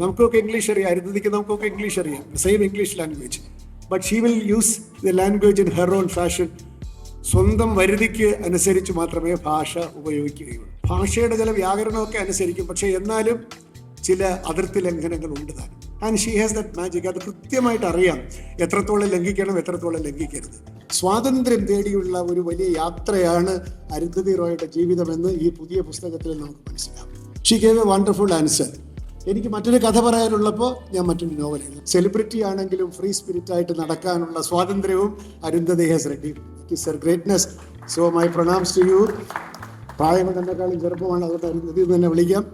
നമുക്കൊക്കെ ഇംഗ്ലീഷ് അറിയാം. അരുന്ധതിക്ക് നമുക്കൊക്കെ ഇംഗ്ലീഷ് അറിയാം. Same English language but she will use the language in her own fashion സ്വന്തം വരുതിക്ക് അനുസരിച്ച് മാത്രമേ ഭാഷ ഉപയോഗിക്കുകയുള്ളൂ. ഭാഷയുടെ ചില വ്യാകരണമൊക്കെ അനുസരിക്കും. പക്ഷേ എന്നാലും ചില അതിർത്തി ലംഘനങ്ങൾ ഉണ്ട് താൻ. And she has that magic അത് കൃത്യമായിട്ട് അറിയാം. എത്രത്തോളം ലംഘിക്കണം എത്രത്തോളം ലംഘിക്കരുത്. സ്വാതന്ത്ര്യം തേടിയുള്ള ഒരു വലിയ യാത്രയാണ് അരുന്ധതി റോയുടെ ജീവിതമെന്ന് ഈ പുതിയ പുസ്തകത്തിൽ നമുക്ക് മനസ്സിലാവും she gave a wonderful answer എനിക്ക് മറ്റൊരു കഥ പറയാനുള്ളപ്പോൾ ഞാൻ മറ്റൊരു നോവൽ എഴുതും സെലിബ്രിറ്റി ആണെങ്കിലും ഫ്രീ സ്പിരിറ്റ് ആയിട്ട് നടക്കാനുള്ള സ്വാതന്ത്ര്യവും Arundhati has ready sir greatness so my pranams to you പ്രായം എന്നെക്കാളും ചെറുപ്പമാണ്. അതുകൊണ്ട് അരുന്ധതി എന്ന് തന്നെ വിളിക്കാം.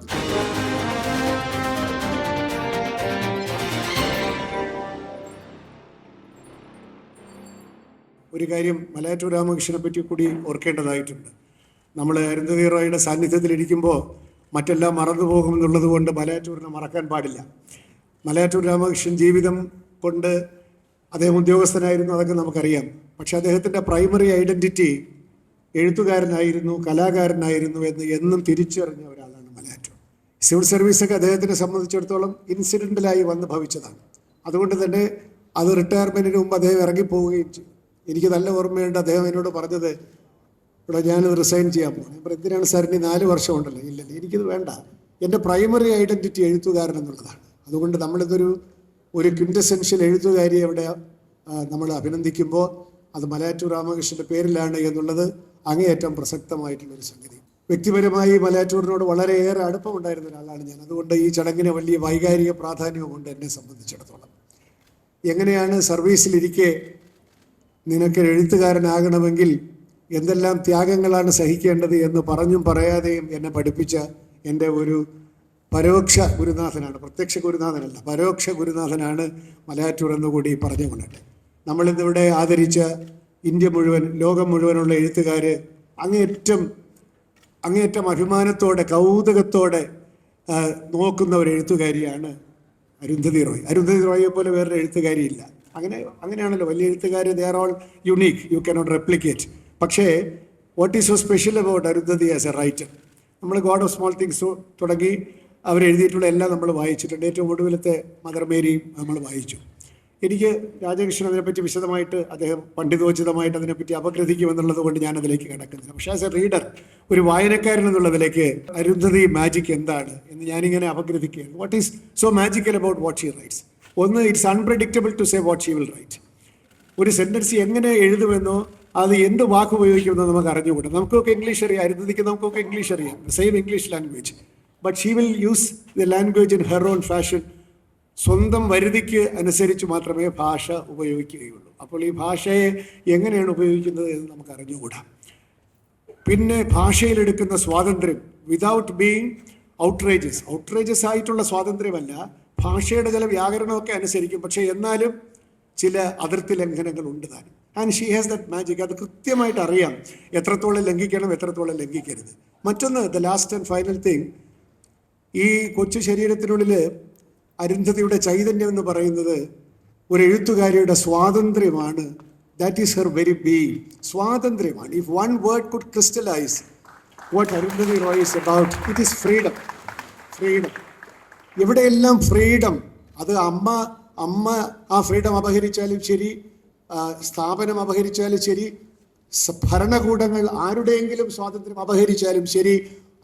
ഒരു കാര്യം മലയാറ്റൂർ രാമകൃഷ്ണനെ പറ്റി കൂടി ഓർക്കേണ്ടതായിട്ടുണ്ട്. നമ്മൾ അരുന്ധതി റോയുടെ സാന്നിധ്യത്തിലിരിക്കുമ്പോൾ മറ്റെല്ലാം മറന്നു പോകുമെന്നുള്ളത് കൊണ്ട് മലയാറ്റൂരിനെ മറക്കാൻ പാടില്ല. മലയാറ്റൂർ രാമകൃഷ്ണൻ ജീവിതം കൊണ്ട് അദ്ദേഹം ഉദ്യോഗസ്ഥനായിരുന്നു അതൊക്കെ നമുക്കറിയാം. പക്ഷെ അദ്ദേഹത്തിന്റെ പ്രൈമറി ഐഡന്റിറ്റി എഴുത്തുകാരനായിരുന്നു കലാകാരനായിരുന്നു എന്ന് എന്നും തിരിച്ചറിഞ്ഞ ഒരാളാണ് മലയാറ്റൂർ. സിവിൽ സർവീസൊക്കെ അദ്ദേഹത്തിനെ സംബന്ധിച്ചിടത്തോളം ഇൻസിഡന്റലായി വന്ന് ഭവിച്ചതാണ്. അതുകൊണ്ട് തന്നെ അത് റിട്ടയർമെന്റിന് മുമ്പ് അദ്ദേഹം ഇറങ്ങിപ്പോവുകയും ചെയ്തു. എനിക്ക് നല്ല ഓർമ്മയുണ്ട് അദ്ദേഹം എന്നോട് പറഞ്ഞത് ഇവിടെ ഞാൻ റിസൈൻ ചെയ്യാൻ പോകുന്നത് അപ്പോൾ എന്തിനാണ് സാർ ഇനി നാല് വർഷം ഉണ്ടല്ലോ? ഇല്ലല്ലോ എനിക്കിത് വേണ്ട. എന്റെ പ്രൈമറി ഐഡന്റിറ്റി എഴുത്തുകാരൻ എന്നുള്ളതാണ്. അതുകൊണ്ട് നമ്മളിതൊരു ഒരു ക്വിന്റസെൻഷ്യൽ എഴുത്തുകാരിയെ അവിടെ നമ്മൾ അഭിനന്ദിക്കുമ്പോൾ അത് മലയാറ്റൂർ രാമകൃഷ്ണന്റെ പേരിലാണ് എന്നുള്ളത് അങ്ങേയറ്റം പ്രസക്തമായിട്ടുള്ളൊരു സംഗതി. വ്യക്തിപരമായി മലയാറ്റൂരിനോട് വളരെയേറെ അടുപ്പമുണ്ടായിരുന്ന ഒരാളാണ് ഞാൻ. അതുകൊണ്ട് ഈ ചടങ്ങിന് വലിയ വൈകാരിക പ്രാധാന്യമുണ്ട് എന്നെ സംബന്ധിച്ചിടത്തോളം. എങ്ങനെയാണ് സർവീസിലിരിക്കെ നിനക്ക് എഴുത്തുകാരനാകണമെങ്കിൽ എന്തെല്ലാം ത്യാഗങ്ങളാണ് സഹിക്കേണ്ടത് എന്ന് പറഞ്ഞും പറയാതെയും എന്നെ പഠിപ്പിച്ച എന്റെ ഒരു പരോക്ഷ ഗുരുനാഥനാണ്. പ്രത്യക്ഷ ഗുരുനാഥനല്ല പരോക്ഷ ഗുരുനാഥനാണ് മലയാറ്റൂർ എന്നുകൂടി കൂടി പറഞ്ഞു കൊണ്ടത് നമ്മളിന്നിവിടെ ആദരിച്ച ഇന്ത്യ മുഴുവൻ ലോകം മുഴുവനുള്ള എഴുത്തുകാർ അങ്ങേറ്റം അങ്ങേറ്റം അഭിമാനത്തോടെ കൗതുകത്തോടെ നോക്കുന്ന ഒരു എഴുത്തുകാരിയാണ് അരുന്ധതി റോയ്. അരുന്ധതി റോയെ പോലെ വേറൊരു എഴുത്തുകാരിയില്ല. അങ്ങനെ അങ്ങനെയാണല്ലോ. വലിയ എഴുത്തുകാർ they are all unique you cannot replicate പക്ഷേ what is so special about Arundhati as a writer നമ്മൾ ഗോഡ് ഓഫ് സ്മോൾ തിങ്സ് തുടങ്ങി അവരെഴുതിയിട്ടുള്ള എല്ലാം നമ്മൾ വായിച്ചിട്ടുണ്ട്. ഏറ്റവും ഒടുവിലത്തെ മദർ മേരിയും നമ്മൾ വായിച്ചു. എനിക്ക് രാജകൃഷ്ണൻ അതിനെപ്പറ്റി വിശദമായിട്ട് അദ്ദേഹം പണ്ഡിതോചിതമായിട്ട് അതിനെപ്പറ്റി അപഗ്രഥിക്കുമെന്നുള്ളത് കൊണ്ട് ഞാൻ അതിലേക്ക് കിടക്കുന്നില്ല. പക്ഷേ ആസ് എ റീഡർ ഒരു വായനക്കാരൻ എന്നുള്ളതിലേക്ക് അരുന്ധതി മാജിക് എന്താണ് എന്ന് ഞാനിങ്ങനെ അപഗ്രഥിക്കുകയാണ്. What is so magical about what she writes ഒന്ന് it's unpredictable to say what she will write ഒരു സെന്റൻസ് എങ്ങനെ എഴുതുമെന്നോ അത് എന്ത് വാക്ക് ഉപയോഗിക്കുമെന്ന് നമുക്ക് അറിഞ്ഞുകൂടാ. നമുക്കൊക്കെ ഇംഗ്ലീഷ് അറിയാം. അരുന്നതിക്ക് നമുക്കൊക്കെ ഇംഗ്ലീഷ് അറിയാം. Same English language but she will use the language in her own fashion സ്വന്തം വരുതിക്ക് അനുസരിച്ച് മാത്രമേ ഭാഷ ഉപയോഗിക്കുകയുള്ളൂ. അപ്പോൾ ഈ ഭാഷയെ എങ്ങനെയാണ് ഉപയോഗിക്കുന്നത് എന്ന് നമുക്ക് അറിഞ്ഞുകൂടാ. പിന്നെ ഭാഷയിലെടുക്കുന്ന സ്വാതന്ത്ര്യം വിതൗട്ട് ബീങ് ഔട്ട്റേജസ് ഔട്ട്റേജസ് ആയിട്ടുള്ള സ്വാതന്ത്ര്യമല്ല. ഭാഷയുടെ ചില വ്യാകരണമൊക്കെ അനുസരിക്കും. പക്ഷേ എന്നാലും ചില അതിർത്തി ലംഘനങ്ങൾ ഉണ്ട് താനും. And she has that magic അത് കൃത്യമായിട്ട് അറിയാം. എത്രത്തോളം ലംഘിക്കണം എത്രത്തോളം ലംഘിക്കരുത്. മറ്റൊന്ന് the last and final thing ഈ കൊച്ചു ശരീരത്തിനുള്ളിൽ അരുന്ധതിയുടെ ചൈതന്യം എന്ന് പറയുന്നത് ഒരു എഴുത്തുകാരിയുടെ സ്വാതന്ത്ര്യമാണ്. That is her very being സ്വാതന്ത്ര്യമാണ്. If one word could crystallize what Arundhati Roy about it is freedom freedom എവിടെയെല്ലാം ഫ്രീഡം അത് അമ്മ അമ്മ ആ ഫ്രീഡം അപഹരിച്ചാലും ശരി സ്ഥാപനം അപഹരിച്ചാലും ശരി ഭരണകൂടങ്ങൾ ആരുടെയെങ്കിലും സ്വാതന്ത്ര്യം അപഹരിച്ചാലും ശരി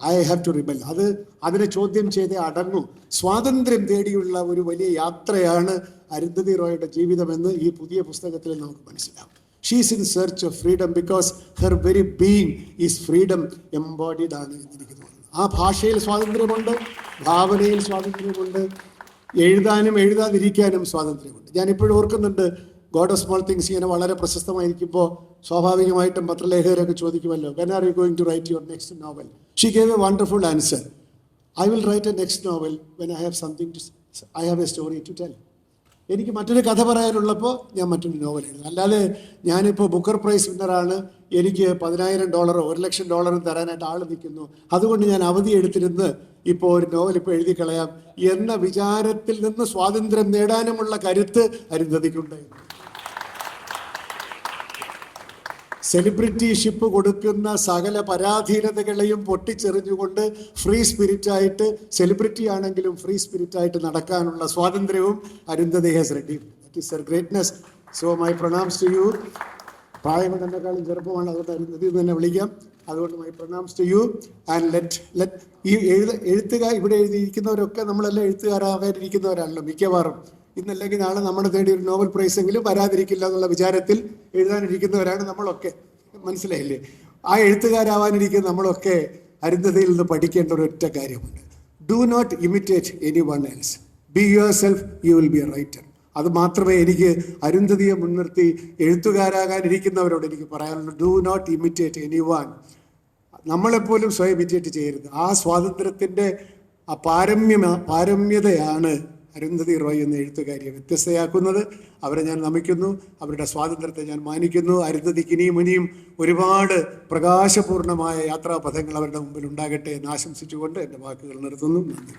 ഐ ഹാവ് ടു റിബൽ അത് അതിനെ ചോദ്യം ചെയ്തേ അടങ്ങൂ. സ്വാതന്ത്ര്യം തേടിയുള്ള ഒരു വലിയ യാത്രയാണ് അരുന്ധതി റോയുടെ ജീവിതമെന്ന് ഈ പുതിയ പുസ്തകത്തിൽ നമുക്ക് മനസ്സിലാവും. She's in search of freedom because her very being is freedom embodied ആണ് എന്ന് എനിക്ക് തോന്നുന്നു. ആ ഭാഷയിൽ സ്വാതന്ത്ര്യമുണ്ട് ഭാവനയിൽ സ്വാതന്ത്ര്യമുണ്ട് എഴുതാനും എഴുതാതിരിക്കാനും സ്വാതന്ത്ര്യമുണ്ട്. ഞാൻ ഇപ്പോഴും ഓർക്കുന്നുണ്ട് ഗോഡ് ഓഫ് സ്മോൾ തിങ്സ് ഇങ്ങനെ വളരെ പ്രശസ്തമായിരിക്കുമ്പോൾ സ്വാഭാവികമായിട്ടും പത്രലേഖകരൊക്കെ ചോദിക്കുമല്ലോ when are you going to write your next novel she gave a wonderful answer I will write a next novel when I have something to I have a story to tell എനിക്ക് മറ്റൊരു കഥ പറയാനുള്ളപ്പോൾ ഞാൻ മറ്റൊരു novel എഴുതും. അല്ലാതെ ഞാനിപ്പോൾ Booker price വിന്നറാണ് എനിക്ക് പതിനായിരം ഡോളറോ ഒരു ലക്ഷം ഡോളറും തരാനായിട്ട് ആൾ നിൽക്കുന്നു. അതുകൊണ്ട് ഞാൻ അവധി എടുത്തിരുന്ന് ഇപ്പോൾ ഒരു നോവൽ ഇപ്പോൾ എഴുതി കളയാം എന്ന വിചാരത്തിൽ നിന്ന് സ്വാതന്ത്ര്യം നേടാനുമുള്ള കരുത്ത് അരുന്ധതിക്കുണ്ട് സെലിബ്രിറ്റിഷിപ്പ് കൊടുക്കുന്ന സകല പരാധീനതകളെയും പൊട്ടിച്ചെറിഞ്ഞുകൊണ്ട് ഫ്രീ സ്പിരിറ്റായിട്ട് സെലിബ്രിറ്റി ആണെങ്കിലും ഫ്രീ സ്പിരിറ്റായിട്ട് നടക്കാനുള്ള സ്വാതന്ത്ര്യവും Arundhati has ready that is her greatness so my pranams to you പ്രായം എന്നെക്കാളും ചെറുപ്പമാണ് അതുകൊണ്ട് അരുന്ധതി എന്ന് തന്നെ വിളിക്കാം. അതുകൊണ്ട് my pranams to you and let let ഈ എഴുത്ത് എഴുത്തുകാർ ഇവിടെ എഴുതിയിരിക്കുന്നവരൊക്കെ നമ്മളെല്ലാം എഴുത്തുകാരാകാനിരിക്കുന്നവരാണല്ലോ മിക്കവാറും. ഇന്നല്ലെങ്കിൽ നാളെ നമ്മൾ തേടി ഒരു നോബൽ പ്രൈസ് എങ്കിലും വരാതിരിക്കില്ല എന്നുള്ള വിചാരത്തിൽ എഴുതാനിരിക്കുന്നവരാണ് നമ്മളൊക്കെ. മനസ്സിലായില്ലേ? ആ എഴുത്തുകാരാവാനിരിക്കുന്ന നമ്മളൊക്കെ അരുന്ധതയിൽ നിന്ന് പഠിക്കേണ്ട ഒരു ഒറ്റ കാര്യമുണ്ട്. Do not imitate anyone else be yourself you will be a writer അത് മാത്രമേ എനിക്ക് അരുന്ധതിയെ മുൻനിർത്തി എഴുത്തുകാരാകാനിരിക്കുന്നവരോട് എനിക്ക് പറയാനുള്ളൂ. Do not imitate anyone നമ്മളെപ്പോലും സ്വയം ഇമിറ്റേറ്റ് ചെയ്യരുത്. ആ സ്വാതന്ത്ര്യത്തിന്റെ ആ പാരമ്യ പാരമ്യതയാണ് അരുന്ധതി റോയ് എന്ന എഴുത്തുകാരിയെ വ്യത്യസ്തയാക്കുന്നത്. അവരെ ഞാൻ നമിക്കുന്നു. അവരുടെ സ്വാതന്ത്ര്യത്തെ ഞാൻ മാനിക്കുന്നു. അരുന്ധതിക്ക് ഇനിയും ഇനിയും ഒരുപാട് പ്രകാശപൂർണമായ യാത്രാപഥങ്ങൾ അവരുടെ മുമ്പിൽ ഉണ്ടാകട്ടെ എന്ന് ആശംസിച്ചുകൊണ്ട് എന്റെ വാക്കുകൾ നിർത്തുന്നു. നന്ദി